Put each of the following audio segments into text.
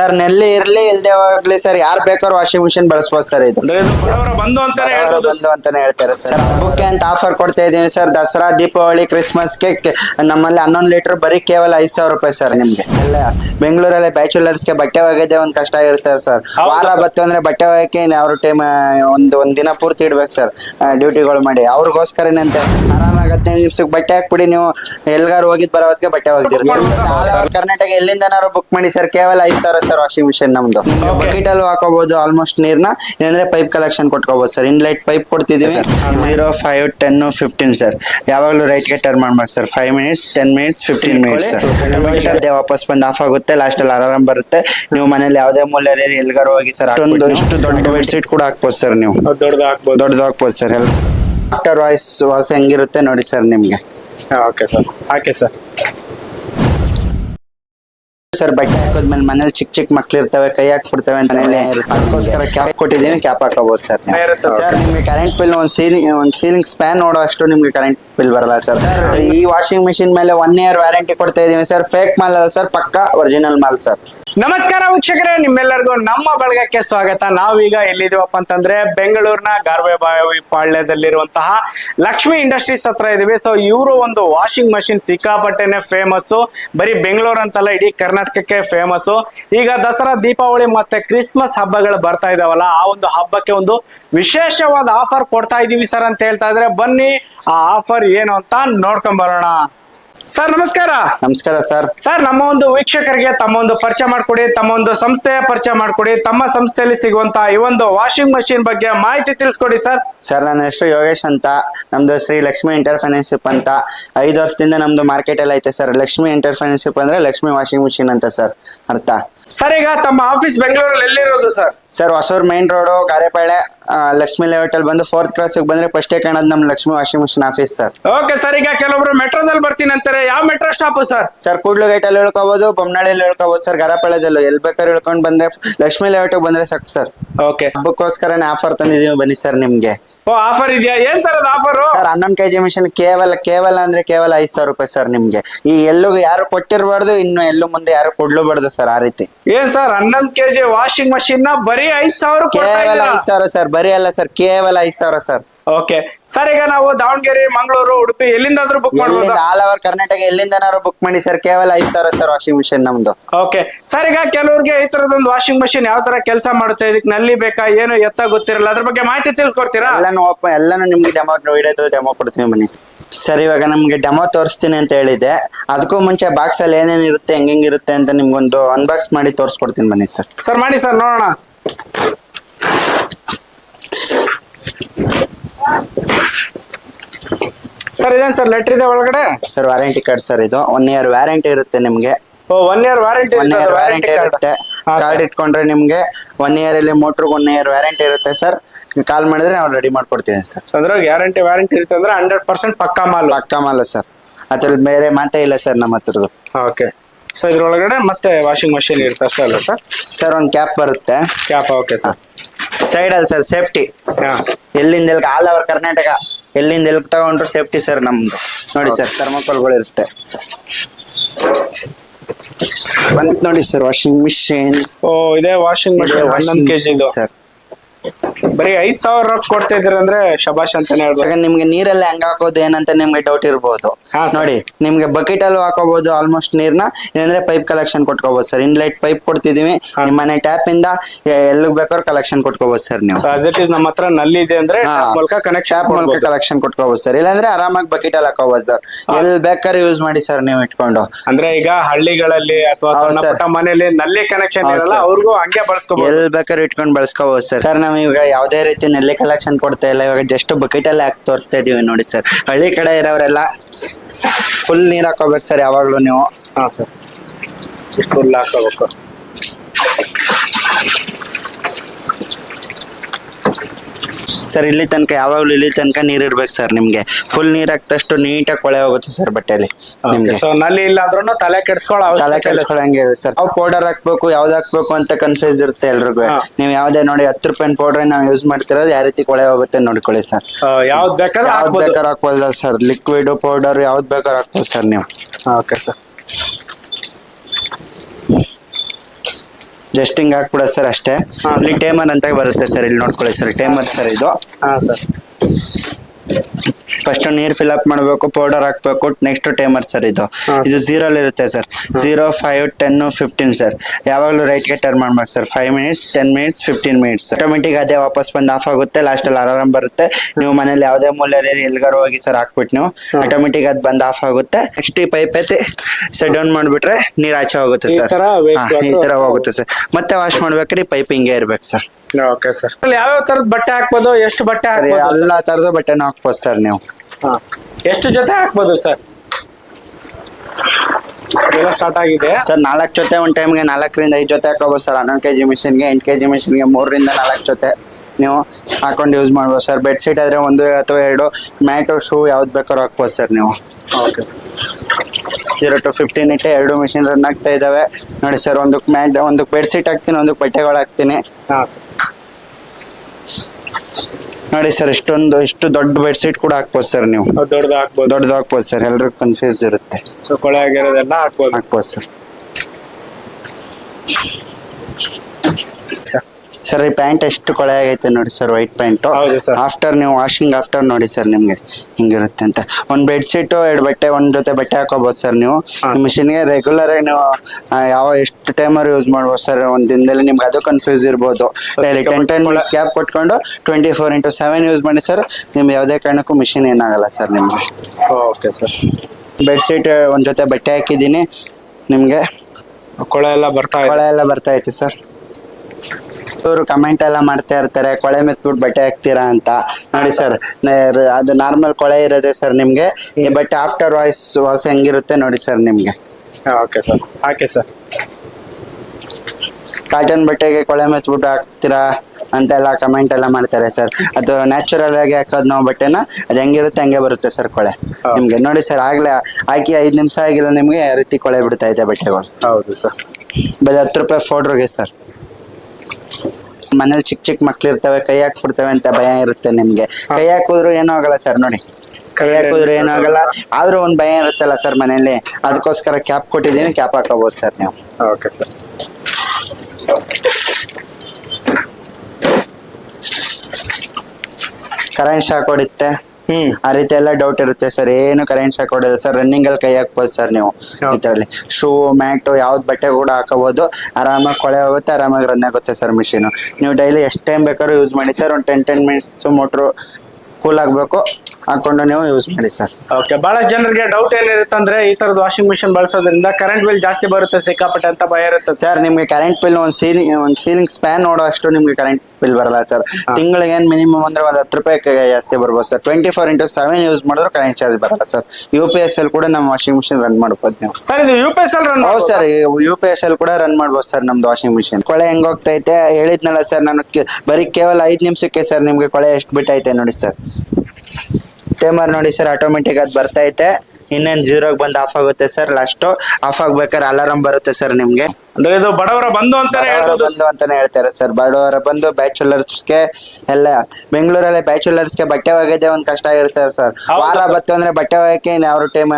Sir ನೆಲ್ಲಿ ಇರ್ಲಿ ಇಲ್ದೇ ಹೋಗ್ಲಿ ಸರ್. ಯಾರು ಬೇಕಾದ್ರೂ ವಾಷಿಂಗ್ ಮಿಷಿನ್ ಬಳಸ್ಬೋದು ಸರ್ ಇದು. ಅಂದ್ರೆ ಇದು ಬಡವರ ಬಂಧು ಅಂತಾನೆ ಹೇಳ್ಬೋದು ಹೇಳ್ತಾರೆ ಸರ್. ಹಬ್ಬಕ್ಕೆ ಅಂತ ಆಫರ್ ಕೊಡ್ತಾ ಇದೀವಿ ಸರ್. ದಸರಾ ದೀಪಾವಳಿ ಕ್ರಿಸ್ಮಸ್ಗೆ ಕೆ- ನಮ್ಮಲ್ಲಿ ಹನ್ನೊಂದು ಲೀಟರ್ ಬರೀ ಕೇವಲ ಐದ್ ಸಾವಿರ ರೂಪಾಯಿ ಸರ್ ನಿಮ್ಗೆ. ಎಲ್ಲ ಬೆಂಗಳೂರಲ್ಲಿ ಬ್ಯಾಚುಲರ್ಸ್ಗೆ ಬಟ್ಟೆ ಒಗೆದೇ ಒಂದು ಕಷ್ಟ ಇರ್ತಾರೆ ಸರ್. ಹೌದು ವಾರ ಸರ್. ಬತ್ತು ಅಂದ್ರೆ ಬಟ್ಟೆ ಒಗೆಯಕ್ಕೆ ಅವ್ರ ಟೈಮ್ ಒಂದು ಒಂದ್ ದಿನ ಪೂರ್ತಿ ಇಡ್ಬೇಕು ಸರ್ ಡ್ಯೂಟಿಗಳು ಮಾಡಿ. ಅವ್ರಿಗೋಸ್ಕರನಂತೆ ಆರಾಮಾಗಿ ಹದಿನೈದು ನಿಮಿಷಕ್ಕೆ ಬಟ್ಟೆ ಹಾಕ್ಬಿಡಿ ನೀವು ಎಲ್ಗಾರು ಹೋಗಿದ್ ಬರೋದಕ್ಕೆ ಬಟ್ಟೆ ಸರ್ all ಕರ್ನಾಟಕ ಎಲ್ಲಿಂದನಾರು ಬುಕ್ ಮಾಡಿ ಸರ್ ಕೇವಲ ಐದ್ ಸಾವಿರ ಸರ್ ವಾಷಿಂಗ್ ಮಿಷಿನ್ ನಮ್ದು. ಬಕೆಟ್ ಅಲ್ಲಿ ಹಾಕೋಬಹುದು ಆಲ್ಮೋಸ್ಟ್ ನೀರ್ನ. ಏನಂದ್ರೆ ಪೈಪ್ ಕಲೆಕ್ಷನ್ ಕೊಟ್ಕೋಬಹುದು sir. Inlet pipe ಕೊಡ್ತಿದೀವಿ. Zero five ten fifteen sir. ಯಾವಾಗ್ಲೂ ರೈಟ್ಗೆ ಟರ್ನ್ ಮಾಡ್ಬೇಕು sir. Five minutes ten minutes fifteen minutes sir. ಅದೇ ವಾಪಸ್ ಬಂದು ಆಫ್ ಆಗುತ್ತೆ. ಲಾಸ್ಟ್ ಅಲ್ಲಿ ಅಲಾರಾಮ್ ಬರುತ್ತೆ. ನೀವು ಮನೇಲಿ ಯಾವುದೇ ಮೂಲೆಯಲ್ಲಿ ಎಲ್ಗಾರು ಹೋಗಿ ಸರ್ ಅಷ್ಟೊಂದು ಇಷ್ಟು ದೊಡ್ಡ ಬೆಡ್ಶೀಟ್ ಕೂಡ ಹಾಕ್ಬೋದು ಸರ್ ನೀವು. ದೊಡ್ಡದು ಹಾಕ್ಬೋದು ಸರ್ ಎಲ್ಲ. ಆಫ್ಟರ್ ವಾಯ್ಸ್ ವಾಸ್ ಹೆಂಗಿರುತ್ತೆ ನೋಡಿ ಸರ್ ನಿಮಗೆ. Okay sir okay sir sir ಬಟ್ಟೆ ಹಾಕೋದ್ಮೇಲೆ ಮನೇಲಿ ಚಿಕ್ಕ ಚಿಕ್ಕ ಮಕ್ಳು ಇರ್ತವೆ ಕೈ ಹಾಕ್ಬಿಡ್ತವೆ ಅಂತ ಅದಕ್ಕೋಸ್ಕರ ಕ್ಯಾಪ್ ಕೊಟ್ಟಿದ್ದೀವಿ ಕ್ಯಾಪ್ ಹಾಕೋಬಹುದು ಸರ್. ಸರ್ ನಿಮ್ಗೆ ಕರೆಂಟ್ ಬಿಲ್ ಒಂದು ಸೀಲಿಂಗ್ ಒಂದು ಸೀಲಿಂಗ್ ಸ್ಪ್ಯಾನ್ ನೋಡೋ ಅಷ್ಟು ನಿಮ್ಗೆ ಕರೆಂಟ್ ಬಿಲ್ ಬರಲ್ಲ ಸರ್ ಈ ವಾಷಿಂಗ್ ಮಿಷಿನ್ ಮೇಲೆ ಒನ್ ಇಯರ್ ವ್ಯಾರಂಟಿ ಕೊಡ್ತಾ ಇದೀವಿ ಸರ್ ಫೇಕ್ ಮಾಲ್ ಅಲ್ಲ ಸರ್ ಪಕ್ಕಾ ಒರಿಜಿನಲ್ ಮಾಲ್ ಸರ್ ನಮಸ್ಕಾರ ವೀಕ್ಷಕರೇ, ನಿಮ್ಮೆಲ್ಲರಿಗೂ ನಮ್ಮ ಬಳಗಕ್ಕೆ ಸ್ವಾಗತ. ನಾವೀಗ ಎಲ್ಲಿದ್ದೀವಪ್ಪ ಅಂತಂದ್ರೆ ಬೆಂಗಳೂರಿನ ಗಾರ್ವೆ ಬಾಯಿ ಪಾಳ್ಯದಲ್ಲಿರುವಂತಹ ಲಕ್ಷ್ಮಿ ಇಂಡಸ್ಟ್ರೀಸ್ ಹತ್ರ ಇದೀವಿ ಸೊ ಇವರು ಒಂದು ವಾಷಿಂಗ್ ಮಷಿನ್ ಸಿಕ್ಕಾಪಟ್ಟೆನೆ ಫೇಮಸ್ ಬರೀ ಬೆಂಗಳೂರು ಅಂತಲ್ಲ, ಇಡೀ ಕರ್ನಾಟಕಕ್ಕೆ ಫೇಮಸ್ ಈಗ ದಸರಾ, ದೀಪಾವಳಿ ಮತ್ತೆ ಕ್ರಿಸ್ಮಸ್ ಹಬ್ಬಗಳು ಬರ್ತಾ ಇದಾವಲ್ಲ, ಆ ಒಂದು ಹಬ್ಬಕ್ಕೆ ಒಂದು ವಿಶೇಷವಾದ ಆಫರ್ ಕೊಡ್ತಾ ಇದೀವಿ ಸರ್ ಅಂತ ಹೇಳ್ತಾ ಇದ್ರೆ ಬನ್ನಿ. ಆ ಆಫರ್ ಏನು ಅಂತ ನೋಡ್ಕೊಂಡ್ ಬರೋಣ. ಸರ್ ನಮಸ್ಕಾರ. ನಮಸ್ಕಾರ ಸರ್. ಸರ್ ನಮ್ಮ ಒಂದು ವೀಕ್ಷಕರಿಗೆ ತಮ್ಮ ಒಂದು ಪರಿಚಯ ಮಾಡಿಕೊಡಿ ತಮ್ಮ ಒಂದು ಸಂಸ್ಥೆಯ ಪರಿಚಯ ಮಾಡ್ಕೊಡಿ ತಮ್ಮ ಸಂಸ್ಥೆಯಲ್ಲಿ ಸಿಗುವಂತ ಈ ಒಂದು ವಾಷಿಂಗ್ ಮಷಿನ್ ಬಗ್ಗೆ ಮಾಹಿತಿ ತಿಳಿಸ್ಕೊಡಿ ಸರ್. ಸರ್ ನನ್ನ ಹೆಸರು ಯೋಗೇಶ್ ಅಂತ. ನಮ್ದು ಶ್ರೀ ಲಕ್ಷ್ಮಿ ಇಂಟರ್ಫೈನಾನ್ಸಿಪ್ ಅಂತ. ಐದು ವರ್ಷದಿಂದ ನಮ್ದು ಮಾರ್ಕೆಟ್ ಎಲ್ಲ ಐತೆ ಸರ್. ಲಕ್ಷ್ಮಿ ಇಂಟರ್ಫೈನಾನ್ಸಿಪ್ ಅಂದ್ರೆ ಲಕ್ಷ್ಮಿ ವಾಷಿಂಗ್ ಮಷಿನ್ ಅಂತ ಸರ್. ಅರ್ಥ? ಸರ್ ಈಗ ತಮ್ಮ ಆಫೀಸ್ ಬೆಂಗಳೂರಲ್ಲಿ ಎಲ್ಲಿರೋದು sir? Sir Hosur main road Garepalya ಆ, ಲಕ್ಷ್ಮಿ ಲೇಔಟ್ ಅಲ್ಲಿ ಬಂದು ಫೋರ್ತ್ ಕ್ಲಾಸ್ ಬಂದ್ರೆ ಫಸ್ಟೇ ಕಾಣೋದು ನಮ್ಮ Lakshmi washing machine office sir. Okay sir ಈಗ ಕೆಲವೊಬ್ರು ಮೆಟ್ರೋದಲ್ಲಿ ಬರ್ತೀನಿ ಅಂತಾರೆ. ಯಾವ metro stop sir sir Kudlu gate ಅಲ್ಲಿ ಹೇಳ್ಕೋಬಹುದು ಬೊಮ್ಮನಹಳ್ಳಿಯಲ್ಲಿ ಹೇಳ್ಕೋಬಹುದು ಸರ್ ಗಾರಪಾಳ್ಯದಲ್ಲೂ ಎಲ್ಲಿ ಬೇಕಾದ್ರೂ ಇಳ್ಕೊಂಡು ಬಂದ್ರೆ ಲಕ್ಷ್ಮಿ ಲೇಔಟ್ ಬಂದ್ರೆ ಸಾಕು ಸರ್ ಓಕೆ ಹಬ್ಬಕ್ಕೋಸ್ಕರನೇ ಆಫರ್ ತಂದಿದೀವಿ ಬನ್ನಿ ಸರ್ ನಿಮ್ಗೆ. ಓ ಆಫರ್ ಇದೆಯಾ? ಏನ್ ಸರ್ ಅದು ಆಫರ್ ಸರ್ ಹನ್ನೊಂದು ಕೆಜಿ ಮಿಷಿನ್ ಕೇವಲ ಕೇವಲ ಅಂದ್ರೆ ಕೇವಲ ಐದ್ ಸಾವಿರ ರೂಪಾಯಿ ಸರ್ ನಿಮ್ಗೆ. ಈ ಎಲ್ಲೂ ಯಾರು ಕೊಟ್ಟಿರಬಾರ್ದು ಇನ್ನು ಎಲ್ಲೂ ಮುಂದೆ ಯಾರು ಕೊಡ್ಲೂಬಾರ್ದು ಸರ್ ಆ ರೀತಿ. ಏನ್ ಸರ್ ಹನ್ನೊಂದು ಕೆಜಿ ವಾಷಿಂಗ್ ಮಷಿನ್ನ ಬರೀ ಐದ್ ಸಾವಿರ ಕೇವಲ ಐದ್ ಸಾವಿರ ಸರ್ ಬರೀ ಅಲ್ಲ ಸರ್ ಕೇವಲ ಐದ್ ಸಾವಿರ ಸರ್. ಓಕೆ. ಸರ್ ಈಗ ನಾವು ದಾವಣಗೆರೆ ಮಂಗಳೂರು ಉಡುಪಿ ಎಲ್ಲಿಂದಾದ್ರೂ ಬುಕ್ ಮಾಡ್ಬೋದು? ಎಲ್ಲಿಂದ ಆಲ್ ಓವರ್ ಕರ್ನಾಟಕ ಎಲ್ಲಿಂದನಾರು ಬುಕ್ ಮಾಡಿ ಸರ್ ಕೇವಲ ಐದ್ ಸಾವಿರ ಸರ್ ವಾಷಿಂಗ್ ಮಿಷಿನ್ ನಮ್ದು. ಓಕೆ. ಸರ್ ಈಗ ಕೆಲವ್ರಿಗೆ ಈ ತರದೊಂದು ವಾಷಿಂಗ್ ಮಷಿನ್ ಯಾವ ತರ ಕೆಲಸ ಮಾಡುತ್ತೆ ಇದಕ್ಕೆ ನಲ್ಲಿ ಬೇಕಾ ಏನು ಎತ್ತ ಗೊತ್ತಿರಲ್ಲ ಅದ್ರ ಬಗ್ಗೆ ಮಾಹಿತಿ ತಿಳಿಸ್ಕೊಡ್ತೀರಾ? ಎಲ್ಲಾನು ಓಪನ್ ಎಲ್ಲಾನು ನಿಮ್ಗೆ ಡೆಮೋ ವಿಡಿಯೋದು ಡೆಮೋ ಕೊಡ್ತೀವಿ ಬನ್ನಿ ಸರ್. ಇವಾಗ ನಮ್ಗೆ ಡೆಮೋ ತೋರಿಸ್ತೀನಿ ಅಂತ ಹೇಳಿದೆ ಅದಕ್ಕೂ ಮುಂಚೆ ಬಾಕ್ಸ್ ಅಲ್ಲಿ ಏನೇನಿರುತ್ತೆ ಇರುತ್ತೆ ಹೆಂಗ್ ಇರುತ್ತೆ ಅಂತ ನಿಮ್ಗೊಂದು ಅನ್ಬಾಕ್ಸ್ ಮಾಡಿ ತೋರಿಸ್ಕೊಡ್ತೀನಿ ಬನ್ನಿ ಸರ್. ಸರ್ ಮಾಡಿ ಸರ್ ನೋಡೋಣ. ಸರ್ ಇದೇನು ಸರ್ ಲೆಟರ್ ಇದೆ ಒಳಗಡೆ? ಸರ್ ವ್ಯಾರಂಟಿ ಕಾರ್ಡ್ ಸರ್ ಇದು. ಒನ್ ಇಯರ್ ವ್ಯಾರಂಟಿ ಇರುತ್ತೆ ನಿಮ್ಗೆ. One year warranty one year warranty ಇರುತ್ತೆ. ಕಾರ್ಡ್ ಇಟ್ಕೊಂಡ್ರೆ ನಿಮ್ಗೆ ಒನ್ ಇಯರ್ ಅಲ್ಲಿ ಮೋಟರ್ ಒನ್ ಇಯರ್ ವ್ಯಾರಂಟಿ ಇರುತ್ತೆ ಸರ್ ಕಾಲ್ ಮಾಡಿದ್ರೆ ನಾವು ರೆಡಿ ಮಾಡ್ಕೊಡ್ತೀವಿ ಸರ್ ಅಂದ್ರೆ ಗ್ಯಾರಂಟಿ ವ್ಯಾರಂಟಿ ಇರುತ್ತೆ ಅಂದ್ರೆ ಹಂಡ್ರೆಡ್ ಪರ್ಸೆಂಟ್ ಪಕ್ಕಾ ಮಾಲ್. ಪಕ್ಕಾ ಮಾಲು ಸರ್ ಅದ್ರಲ್ಲಿ ಬೇರೆ ಮಾತೇ ಇಲ್ಲ ಸರ್ ನಮ್ಮ ಹತ್ರದ್ದು. ಓಕೆ ಸೊ ಇದ್ರೊಳಗಡೆ ಮತ್ತೆ ವಾಷಿಂಗ್ ಮಷಿನ್ ಇರುತ್ತೆ ಅಷ್ಟೇ ಅಲ್ಲ ಸರ್ ಸರ್ ಒಂದು ಕ್ಯಾಪ್ ಬರುತ್ತೆ. ಕ್ಯಾಪ್ ಓಕೆ ಸರ್ ಸೈಡ್ ಅಲ್ಲಿ ಸರ್ ಸೇಫ್ಟಿ ಹಾ. ಎಲ್ಲಿಂದ ಎಲ್ಲಿ ಆಲ್ ಓವರ್ ಕರ್ನಾಟಕ ಎಲ್ಲಿಂದ ಎಲ್ಲಿ ತಗೊಂಡ್ರು ಸೇಫ್ಟಿ ಸರ್ ನಮ್ದು. ನೋಡಿ ಸರ್ ಥರ್ಮೋಕೋಲ್ಗಳು ಇರುತ್ತೆ. ಬಂತ್ ನೋಡಿ ಸರ್ ವಾಷಿಂಗ್ ಮಿಷಿನ್ ಓ ಇದೆ ವಾಷಿಂಗ್ ಮಷಿನ್ ಹನ್ನೊಂದು ಕೆಜಿ ಸರ್ ಬರೀ ಐದ್ ಸಾವಿರ ರೊಕ್ಕ ಕೊಡ್ತಾ ಅಂದ್ರೆ ಶಬಾಷ್ ಅಂತಾನೆ ಹೇಳ್ಬೋದು. ನಿಮ್ಗೆ ನೀರಲ್ಲಿ ಹೆಂಗ್ ಹಾಕೋದು ಏನಂತ ನಿಮ್ಗೆ ಡೌಟ್ ಇರ್ಬೋದು. ಹಾ, sir. ನೋಡಿ ನಿಮ್ಗೆ ಬಕೆಟ್ ಅಲ್ಲೂ ಹಾಕೋಬಹುದು ಆಲ್ಮೋಸ್ಟ್ ನೀರ್ನ ಏನಂದ್ರೆ ಪೈಪ್ ಕಲೆಕ್ಷನ್ ಕೊಟ್ಕೋಬಹುದು ಸರ್. ಇನ್ಲೈಟ್ ಪೈಪ್ ಕೊಡ್ತಿದೀವಿ. ನಿಮ್ ನಿಮ್ಮ ಮನೆ ಟ್ಯಾಪ್ ಇಂದ ಎಲ್ಲಿಗ್ ಬೇಕಾದ್ರೂ ಕಲೆಕ್ಷನ್ ಕೊಟ್ಕೋಬಹುದು ಸರ್ ನೀವು. ಸೊ ಆಸ್ ಇಟ್ ಇಸ್ ನಮ್ಮ ಹತ್ರ ನಲ್ಲಿ ಇದೆ ಅಂದ್ರೆ ಹಾ. tap ಮೂಲಕ ಕನೆಕ್ಷನ್ ಟ್ಯಾಪ್ ಮೂಲಕ ಕಲೆಕ್ಷನ್ ಕೊಟ್ಕೋಬಹುದು ಸರ್. ಇಲ್ಲಾಂದ್ರೆ ಆರಾಮಾಗಿ ಬಕೆಟ್ ಅಲ್ಲಿ ಹಾಕೋಬಹುದು ಸರ್. ಎಲ್ಲಿ ಬೇಕಾದ್ರೆ ಯೂಸ್ ಮಾಡಿ ಸರ್ ನೀವು ಇಟ್ಕೊಂಡು. ಅಂದ್ರೆ ಈಗ ಹಳ್ಳಿಗಳಲ್ಲಿ ಅಥವಾ ಹೌದು ಸಣ್ಣ sir. ಪುಟ್ಟ ಮನೆಯಲ್ಲಿ ನಲ್ಲಿ ಕನೆಕ್ಷನ್ ಹೌದು ಇರಲ್ಲ sir. ಅವ್ರಿಗೂ ಹಂಗೆ ಬಳಸ್ಕೋಬಹುದು ಎಲ್ಲಿ ಬೇಕಾದ್ರೆ ಇಟ್ಕೊಂಡು ಬಳಸ್ಕೋಬಹುದು ಸರ್. ಸರ್ ನಾವು ಇವಾಗ ಯಾವುದೇ ರೀತಿ ನೆಲ್ಲಿ ಕಲೆಕ್ಷನ್ ಕೊಡ್ತಾ ಇಲ್ಲ. ಇವಾಗ ಜಸ್ಟ್ ಅಲ್ಲಿ ಹಾಕಿ ತೋರಿಸ್ತಾ ಇದೀವಿ ನೋಡಿ ಸರ್ ಹಳ್ಳಿ ಕಡೆ ಇರೋರೆಲ್ಲ ಫುಲ್ ನೀರ್ ಹಾಕೋಬೇಕು ಸರ್ ಯಾವಾಗಲೂ ನೀವು. ಹಾ ಸರ್ ಫುಲ್ ಹಾಕೋಬೇಕು. ಸರ್ ಇಲ್ಲಿ ತನಕ ಯಾವಾಗ್ಲೂ ಇಲ್ಲಿ ತನಕ ನೀರ್ ಇರ್ಬೇಕು ಸರ್ ನಿಮ್ಗೆ. ಫುಲ್ ನೀರ್ ಹಾಕ್ತಷ್ಟು ನೀಟಾಗಿ ಕೊಳೆ ಹೋಗುತ್ತೆ ಸರ್ ಬಟ್ಟೆಲಿ ನಿಮ್ಗೆ. ಸೊ ನಲ್ಲಿ ಇಲ್ಲ ತಲೆ ಕೆಡ್ಸ್ಕೊಳ್ಳೋ ತಲೆ ಅವಶ್ಯಕತೆ ಇಲ್ಲ ಕೆಡಿಸ್ಕೊಳಂಗೆ ಸರ್ ಯಾವ ಪೌಡರ್ ಹಾಕ್ಬೇಕು ಯಾವ್ದು ಹಾಕ್ಬೇಕು ಅಂತ ಕನ್ಫ್ಯೂಸ್ ಇರುತ್ತೆ ಎಲ್ರಿಗೂ. ನೀವು ಯಾವ್ದೇ ನೋಡಿ ಹತ್ತು ರೂಪಾಯಿ ಪೌಡರ್ ನಾವು ಯೂಸ್ ಮಾಡ್ತಿರೋದು ಯಾವ ರೀತಿ ಕೊಳೆ ಹೋಗುತ್ತೆ ನೋಡ್ಕೊಳ್ಳಿ ಸರ್ ಯಾವ್ದು ಯಾವ್ದ್ ಬೇಕಾದ್ರೆ ಯಾವ್ದು ಹಾಕ್ಬೋದು. ಬೇಕಾದ್ರೆ ಹಾಕ್ಬೋದಲ್ಲ ಸರ್ ಲಿಕ್ವಿಡ್ ಪೌಡರ್ ಯಾವ್ದು ಬೇಕಾದ್ರೆ ಹಾಕ್ಬೋದು ಸರ್ ನೀವು. ಓಕೆ ಸರ್ ಜಸ್ಟ್ ಹಿಂಗ್ ಹಾಕ್ಬಿಡೋದು ಸರ್ ಅಷ್ಟೇ. ಇಲ್ಲಿ ಟೇಮನ್ ಅಂತ ಬರುತ್ತೆ ಸರ್ ಇಲ್ಲಿ ನೋಡ್ಕೊಳ್ಳಿ ಸರ್ ಟೇಮನ್ ಸರ್ ಇದು. ಹಾ ಸರ್ ಫಸ್ಟ್ ನೀರ್ ಫಿಲ್ ಅಪ್ ಮಾಡಬೇಕು ಪೌಡರ್ ಹಾಕ್ಬೇಕು ನೆಕ್ಸ್ಟ್ ಟೈಮರ್ ಸರ್ ಇದು. ಇದು ಜೀರೋ ಇರುತ್ತೆ sir zero five ten fifteen sir ಯಾವಾಗಲೂ ರೈಟ್ಗೆ ಟರ್ನ್ ಮಾಡ್ಬೇಕು sir five minutes ten minutes fifteen minutes automatic ಅದೇ ವಾಪಸ್ ಬಂದು ಆಫ್ ಆಗುತ್ತೆ ಲಾಸ್ಟ್ ಅಲ್ಲಿ ಅಲಾರಾಮ್ ಬರುತ್ತೆ. ನೀವು ಮನೇಲಿ ಯಾವುದೇ ಮೂಲೆಯಲ್ಲಿ ಎಲ್ಗಾರು ಹೋಗಿ ಸರ್ ಹಾಕ್ಬಿಟ್ಟು ನೀವು. ಆಟೋಮೆಟಿಕ್ ಅದು ಬಂದು ಆಫ್ ಆಗುತ್ತೆ. ನೆಕ್ಸ್ಟ್ ಈ ಪೈಪ್ ಐತಿ ಸೆಟ್ ಡೌನ್ ಮಾಡ್ಬಿಟ್ರೆ ನೀರ್ ಆಚೆ ಹೋಗುತ್ತೆ ಸರ್ ಈ ತರ ಹೋಗುತ್ತೆ ಸರ್ ಮತ್ತೆ ವಾಶ್ ಮಾಡ್ಬೇಕ್ರಿ ಪೈಪ್ ಹಿಂಗೆ ಇರ್ಬೇಕು ಸರ್ ಓಕೆ ಸರ್ ಯಾವ್ಯಾವ ತರದ ಬಟ್ಟೆ ಹಾಕ್ಬೋದು? ಎಷ್ಟು ಬಟ್ಟೆ ಸರಿ ಹಾಕ್ಬೋದು ಎಲ್ಲ ತರದ ಬಟ್ಟೆ ಹಾಕ್ಬೋದು ಸರ್ ನೀವು. ಹಾ. ಎಷ್ಟು ಜೊತೆ ಹಾಕ್ಬೋದು ಸರ್ ಎಲ್ಲ ಸ್ಟಾರ್ಟ್ ಆಗಿದೆ. ಸರ್ ನಾಲ್ಕು ಜೊತೆ ಒಂದು ಟೈಮ್ಗೆ ನಾಲ್ಕರಿಂದ ಐದು ಜೊತೆ ಹಾಕೋಬೋದು ಸರ್ ಹನ್ನೊಂದು ಕೆ ಜಿ ಮಿಷಿನ್ಗೆ ಎಂಟು ಕೆ ಜಿ ಮಿಷಿನ್ಗೆ ಮೂರರಿಂದ ನಾಲ್ಕು ಜೊತೆ ನೀವು ಹಾಕೊಂಡು ಯೂಸ್ ಮಾಡ್ಬೋದು ಸರ್ ಬೆಡ್ಶೀಟ್ ಆದರೆ ಒಂದು ಅಥವಾ ಎರಡು ಮ್ಯಾಟು ಶೂ ಯಾವ್ದು ಬೇಕಾದ್ರೂ ಹಾಕ್ಬೋದು ಸರ್ ನೀವು. Okay sir zero to fifteen ಇಟ್ಟೆ ಎರಡು ಮಿಷಿನ್ ರನ್ ಆಗ್ತಾ ಇದ್ದಾವೆ. ನೋಡಿ ಸರ್ ಒಂದು ಮ್ಯಾಟ್ ಒಂದಕ್ಕೆ ಬೆಡ್ಶೀಟ್ ಹಾಕ್ತೀನಿ ಒಂದು ಬಟ್ಟೆಗಳು ಹಾಕ್ತೀನಿ. ಹಾಂ ಸರ್ ನೋಡಿ ಸರ್ ಇಷ್ಟೊಂದು ಇಷ್ಟು ದೊಡ್ಡ ಬೆಡ್ ಶೀಟ್ ಕೂಡ ಹಾಕ್ಬೋದು ಸರ್ ನೀವು. ದೊಡ್ಡದು ಹಾಕ್ಬೋದು. ದೊಡ್ಡದು ಹಾಕ್ಬೋದು ಸರ್ ಎಲ್ರಿಗೂ ಕನ್ಫ್ಯೂಸ್ ಇರುತ್ತೆ. ಸೊ ಕೊಳೆ ಆಗಿರೋದೆಲ್ಲ ಹಾಕ್ಬೋದು. ಹಾಕ್ಬೋದು ಸರ್. ಸರ್ ಈ ಪ್ಯಾಂಟ್ ಎಷ್ಟು ಕೊಳೆ ಆಗೈತೆ ನೋಡಿ ಸರ್ ವೈಟ್ ಪ್ಯಾಂಟ್. ಹೌದು. ಆಫ್ಟರ್ ನೀವು ವಾಷಿಂಗ್ ಆಫ್ಟರ್ ನೋಡಿ ಸರ್ ನಿಮ್ಗೆ ಹಿಂಗಿರುತ್ತೆ ಅಂತ. ಒಂದು ಬೆಡ್ಶೀಟು ಎರಡು ಬಟ್ಟೆ ಒಂದ್ ಜೊತೆ ಬಟ್ಟೆ ಹಾಕೋಬಹುದು ಸರ್ ನೀವು. ಮಿಷಿನ್ಗೆ ರೆಗ್ಯುಲರ್ ಆಗಿ ನೀವು ಆ, ಯಾವ ಎಷ್ಟು ಟೈಮರ್ ಯೂಸ್ ಮಾಡ್ಬೋದು ಸರ್. ಒಂದ್ ದಿನದಲ್ಲಿ ನಿಮ್ಗೆ ಅದು ಕನ್ಫ್ಯೂಸ್ ಇರ್ಬೋದು. Daily ten ten minutes gap ಕೊಟ್ಕೊಂಡು twenty four into seven use ಮಾಡಿ ಸರ್ ನಿಮ್ಗೆ ಯಾವುದೇ ಕಾರಣಕ್ಕೂ ಮಿಷಿನ್ ಏನಾಗಲ್ಲ ಸರ್ ನಿಮ್ಗೆ. ಓಕೆ ಸರ್ ಬೆಡ್ಶೀಟ್ ಒಂದ್ ಜೊತೆ ಬಟ್ಟೆ ಹಾಕಿದ್ದೀನಿ ನಿಮ್ಗೆ ಕೊಳೆ ಎಲ್ಲ ಬರ್ತಾ ಇದೆ. ಕೊಳೆ ಎಲ್ಲ ಬರ್ತಾ ಐತೆ ಸರ್. ಇವರು ಕಮೆಂಟ್ ಎಲ್ಲ ಮಾಡ್ತಾ ಇರ್ತಾರೆ ಕೊಳೆ ಮೆತ್ಬಿಟ್ಟು ಬಟ್ಟೆ ಹಾಕ್ತೀರಾ ಅಂತ. ನೋಡಿ ಸರ್ ಅದು ನಾರ್ಮಲ್ ಕೊಳೆ ಇರೋದೇ ಸರ್ ನಿಮ್ಗೆ. ಬಟ್ ಆಫ್ಟರ್ ವಾಯ್ಸ್ ವಾಸ್ ಹೆಂಗಿರುತ್ತೆ ನೋಡಿ ಸರ್ ನಿಮ್ಗೆ. Okay sir okay sir cotton ಬಟ್ಟೆಗೆ ಕೊಳೆ ಮೆತ್ಬಿಟ್ಟು ಹಾಕ್ತೀರಾ ಅಂತೆಲ್ಲ ಕಮೆಂಟ್ ಎಲ್ಲ ಮಾಡ್ತಾರೆ ಸರ್ ಅದು ನ್ಯಾಚುರಲ್ ಆಗಿ ಹಾಕೋದು ನಾವು ಬಟ್ಟೆನ ಅದು ಹೆಂಗಿರುತ್ತೆ ಹಂಗೆ ಬರುತ್ತೆ ಸರ್ ಕೊಳೆ. ನಿಮಗೆ ನೋಡಿ ಸರ್ ಆಗ್ಲೇ ಹಾಕಿ ಐದು ನಿಮಿಷ ಆಗಿಲ್ಲ ನಿಮ್ಗೆ ರೀತಿ ಕೊಳೆ ಬಿಡ್ತಾ ಇದೆ ಬಟ್ಟೆಗಳು. ಹೌದು ಸರ್ ಬರೀ ಹತ್ತು ರೂಪಾಯಿ ಫೋಡ್ರಿಗೆ ಸರ್ ಮನೇಲಿ ಚಿಕ್ಕ ಚಿಕ್ಕ ಮಕ್ಳು ಇರ್ತವೆ ಕೈ ಹಾಕ್ಬಿಡ್ತವೆ ಅಂತ ಭಯ ಇರುತ್ತೆ ನಿಮ್ಗೆ. ಕೈ ಹಾಕಿದ್ರು ಏನೂ ಆಗಲ್ಲ ಸರ್ ನೋಡಿ. ಕೈ ಹಾಕಿದ್ರು ಏನೂ ಆಗಲ್ಲ. ಆದ್ರೂ ಒಂದ್ ಭಯ ಇರುತ್ತಲ್ಲ ಸರ್ ಮನೇಲಿ. ಅದಕ್ಕೋಸ್ಕರ ಕ್ಯಾಪ್ ಕೊಟ್ಟಿದ್ದೀನಿ ಕ್ಯಾಪ್ ಹಾಕೋಬಹುದು ಸರ್ ನೀವು. Okay sir. ಕರೆಂಟ್ ಶಾಕ್ ಹೊಡಿತ್ತೆ ಆ ರೀತಿ ಎಲ್ಲ ಡೌಟ್ ಇರುತ್ತೆ ಸರ್ ಏನು ಕರೆಂಟ್ ಶಾಕ್ ಹೊಡಿಲ್ಲ ಸರ್ ರನ್ನಿಂಗ್ ಅಲ್ಲಿ ಕೈ ಹಾಕ್ಬೋದು ಸರ್ ನೀವು. ಇದರಲ್ಲಿ ಶೂ ಮ್ಯಾಟ್ ಯಾವ್ದು ಬಟ್ಟೆ ಕೂಡ ಹಾಕೋಬಹುದು ಆರಾಮಾಗಿ ಕೊಳೆ ಹೋಗುತ್ತೆ ಆರಾಮಾಗಿ ರನ್ ಆಗುತ್ತೆ ಸರ್ ಮಿಷಿನ್ ನೀವು ಡೈಲಿ ಎಷ್ಟು ಟೈಮ್ ಬೇಕಾದ್ರೂ ಯೂಸ್ ಮಾಡಿ ಸರ್ ಒಂದು ten ten minutes motor cool ಆಗಬೇಕು. ಹಾಕೊಂಡು ನೀವು ಯೂಸ್ ಮಾಡಿ ಸರ್ ಓಕೆ ಬಹಳ ಜನರಿಗೆ ಡೌಟ್ ಏನಿರುತ್ತೆ ಅಂದ್ರೆ ಈ ತರದ ವಾಷಿಂಗ್ ಮಿಷಿನ್ ಬಳಸೋದ್ರಿಂದ ಕರೆಂಟ್ ಬಿಲ್ ಜಾಸ್ತಿ ಬರುತ್ತೆ ಸಿಕ್ಕಾಪಟ್ಟೆ ಅಂತ ಭಯ ಇರುತ್ತೆ. ಸರ್ ನಿಮಗೆ ಕರೆಂಟ್ ಬಿಲ್ ಒಂದು ಸೀಲಿಂಗ್ ಒಂದು ಸೀಲಿಂಗ್ ಸ್ಪ್ಯಾನ್ ನೋಡೋ ಅಷ್ಟು ನಿಮ್ಗೆ ಕರೆಂಟ್ ಬಿಲ್ ಬರಲ್ಲ ಸರ್ ತಿಂಗಳಿಗೆ ಏನು ಮಿನಿಮಮ್ ಅಂದ್ರೆ ಒಂದು ಹತ್ತು ರೂಪಾಯಿ ಜಾಸ್ತಿ ಬರ್ಬೋದು sir twenty four into seven use ಮಾಡಿದ್ರು ಕರೆಂಟ್ ಚಾರ್ಜ್ ಬರಲ್ಲ sir U P S L ಕೂಡ ನಮ್ಮ ವಾಷಿಂಗ್ ಮಿಷಿನ್ ರನ್ ಮಾಡ್ಬೋದು ನೀವು. ಸರ್ ಇದು U P S L run ಹೌದು sir U P S L ಕೂಡ ರನ್ ಮಾಡ್ಬೋದು ಸರ್ ನಮ್ದು ವಾಷಿಂಗ್ ಮಿಷಿನ್ ಕೊಳೆ ಹೆಂಗ್ ಹೋಗ್ತೈತೆ ಹೇಳಿದ್ನಲ್ಲ ಸರ್ ನಾನು ಬರೀ ಕೇವಲ ಐದು ನಿಮಿಷಕ್ಕೆ ಸರ್ ನಿಮ್ಗೆ ಕೊಳೆ ಎಷ್ಟು ಬಿಟ್ಟೈತೆ ನೋಡಿ ಸರ್ ಟೇಮರ್ ನೋಡಿ ಸರ್ ಆಟೋಮೆಟಿಕ್ ಅದು ಬರ್ತೈತೆ ಇನ್ನೇನು ಜೀರೋಗೆ ಬಂದು ಆಫ್ ಆಗುತ್ತೆ ಸರ್ ಲಾಸ್ಟ್ ಆಫ್ ಆಗ್ಬೇಕಾದ್ರೆ ಅಲಾರಾಮ್ ಬರುತ್ತೆ ಸರ್ ನಿಮ್ಗೆ. ಅಂದ್ರೆ ಇದು ಬಡವರ ಬಂದು ಅಂತಾನೆ ಬಂದು ಹೇಳ್ಬೋದು. ಅಂತಾನೆ ಹೇಳ್ತಾರೆ ಸರ್ ಬಡವರ ಬಂದು ಬ್ಯಾಚುಲರ್ಸ್ಗೆ ಎಲ್ಲ ಬೆಂಗಳೂರಲ್ಲಿ ಬ್ಯಾಚುಲರ್ಸ್ಗೆ ಬಟ್ಟೆ ಒಗೆದೇ ಒಂದು ಕಷ್ಟ ಆಗಿರ್ತಾರೆ ಸರ್ ವಾರ. ಬತ್ತು ಅಂದ್ರೆ ಬಟ್ಟೆ ಒಗೆಯಕ್ಕೆ ಅವ್ರ ಟೈಮ್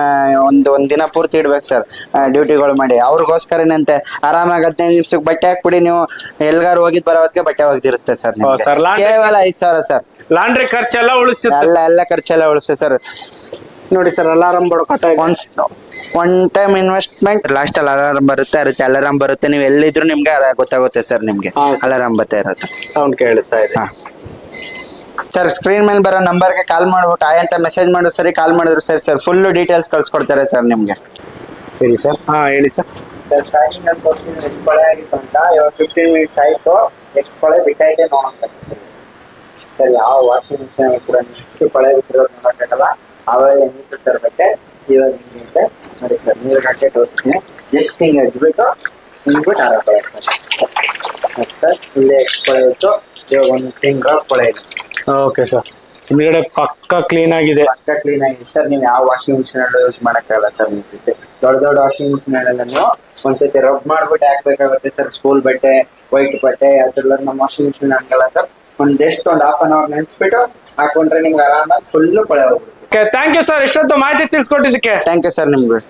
ಒಂದು ಒಂದ್ ದಿನ ಪೂರ್ತಿ ಇಡ್ಬೇಕು ಸರ್ ಡ್ಯೂಟಿಗಳು ಮಾಡಿ. ಅವ್ರಿಗೋಸ್ಕರನಂತೆ ಆರಾಮಾಗಿ ಹದಿನೈದು ನಿಮಿಷಕ್ಕೆ ಬಟ್ಟೆ ಹಾಕ್ಬಿಡಿ ನೀವು. ಎಲ್ಗಾರು ಹೋಗಿದ್ ಬರೋ ಹೊತ್ತಿಗೆ ಬಟ್ಟೆ ಒಗ್ದಿರುತ್ತೆ ಸರ್ ಕೇವಲ ಐದು ಸಾವಿರ ಸರ್ ಲಾಂಡ್ರಿ ಖರ್ಚೆಲ್ಲ ಉಳಿಸುತ್ತೆ ಎಲ್ಲ ಎಲ್ಲ ಖರ್ಚೆಲ್ಲ ಉಳಿಸ್ತದೆ ಸರ್. ನೋಡಿ sir alarm ಬಡ್ಕೊತಾ once one time investment last ಅಲ್ಲಿ ಅಲಾರಾಮ್ ಬರುತ್ತೆ ಅದಕ್ಕೆ ಅಲಾರಾಮ್ ಬರುತ್ತೆ. ನೀವು ಎಲ್ಲಿದ್ರು ನಿಮ್ಗೆ ಅದ ಗೊತ್ತಾಗುತ್ತೆ ಸರ್ ನಿಮ್ಗೆ. ಹಾ, sir. ಅಲಾರಾಮ್ ಬರ್ತಾ ಇರುತ್ತೆ ಸೌಂಡ್ ಕೇಳಿಸ್ತಾ ಇದೆ. ಹಾ. ಸರ್ ಸ್ಕ್ರೀನ್ ಮೇಲೆ ಬರೋ ನಂಬರ್ಗೆ ಕಾಲ್ ಮಾಡ್ಬಿಟ್ಟು ಆಯ್ ಅಂತ ಮೆಸೇಜ್ ಮಾಡಿದ್ರು ಸರಿ ಕಾಲ್ ಮಾಡಿದ್ರು ಸರಿ ಸರ್. ಫುಲ್ ಡೀಟೇಲ್ಸ್ ಕಳ್ಸ್ಕೊಡ್ತಾರೆ ಸರ್ ನಿಮ್ಗೆ. ಹೇಳಿ ಸರ್. ಹಾ ಹೇಳಿ ಸರ್. ಸರ್ ಸ್ಟಾರ್ಟಿಂಗ್ ಅಲ್ಲಿ ತೋರಿಸಿದ್ರೆ ಎಷ್ಟು ಕೊಳೆ ಆಗಿತ್ತು ಅಂತ ಇವಾಗ ಫಿಫ್ಟೀನ್ ಮಿನಿಟ್ಸ್ ಆಯಿತು. ಎಷ್ಟು ಕೊಳೆ ಬಿಟ್ಟೈತೆ ನೋಡೋಣ ಸರ್. ಸರ್ ಯಾವ ವಾಷಿಂಗ್ ಮಿಷಿನ್ ಕೂಡ ಎಷ್ಟು ಕೊಳೆ ಬಿಟ್ಟಿರೋದು ನೋಡೋಕ್ಕಾಗಲ್ಲ. ಆವಾಗ ನೀರು ಸರ್ ಬಟ್ಟೆ ಇವಾಗ ಹಿಂಗಿದೆ ನೋಡಿ ಸರ್ ನೀರು ಗಂಟೆ ತೋರಿಸ್ತೀನಿ. ಎಷ್ಟು ಹಿಂಗೆ ಎದ್ಬಿಟ್ಟು ಹಿಂಗ್ಬಿಟ್ಟು ಆರಾಕೊಳ್ಳಿ ಸರ್. ಸರ್ ಇಲ್ಲೇ ಕೊಳೆ ಇತ್ತು ಇವಾಗ ಒಂದು ತಿಂಗಳ ಕೊಳೆ ಇದೆ ಓಕೆ ಸರ್. ಹಿಂದ್ಗಡೆ ಪಕ್ಕ ಕ್ಲೀನ್ ಆಗಿದೆ. ಪಕ್ಕ ಕ್ಲೀನ್ ಆಗಿದೆ. ಸರ್ ನೀವು ಯಾವ ವಾಷಿಂಗ್ ಮಿಷಿನ್ ಅಲ್ಲೂ ಯೂಸ್ ಮಾಡಕ್ಕಾಗಲ್ಲ ಸರ್ ನಿಮ್ಮ ಜೊತೆ. ದೊಡ್ಡ ದೊಡ್ಡ ವಾಷಿಂಗ್ ಮಿಷಿನ್ ಅಲ್ಲೆಲ್ಲ ನೀವು ಒಂದ್ಸತಿ ರಬ್ ಮಾಡ್ಬಿಟ್ಟು ಹಾಕ್ಬೇಕಾಗುತ್ತೆ ಸರ್. ಸ್ಕೂಲ್ ಬಟ್ಟೆ ವೈಟ್ ಬಟ್ಟೆ ಅದೆಲ್ಲ ನಮ್ಮ ವಾಷಿಂಗ್ ಮಿಷಿನ್ ಹಾಕಲ್ಲ ಸರ್. ಒಂದ್ ಜಸ್ಟ್ ಒಂದ್ ಹಾಫ್ ಅನ್ ಅವರ್ ನೆನ್ಸ್ಬಿಟ್ಟು ಹಾಕೊಂಡ್ರೆ ನಿಮ್ಗೆ ಆರಾಮಾಗಿ ಫುಲ್ ಕೊಳೆ ಹೋಗ್ಬಿಡುತ್ತೆ. ಥ್ಯಾಂಕ್ ಯು ಸರ್ ಇಷ್ಟೊತ್ತು ಮಾಹಿತಿ ತಿಳಿಸ್ಕೊಟ್ಟಿದ್ದಕ್ಕೆ. ಥ್ಯಾಂಕ್ ಯು ಸರ್ ನಿಮ್ಗೆ.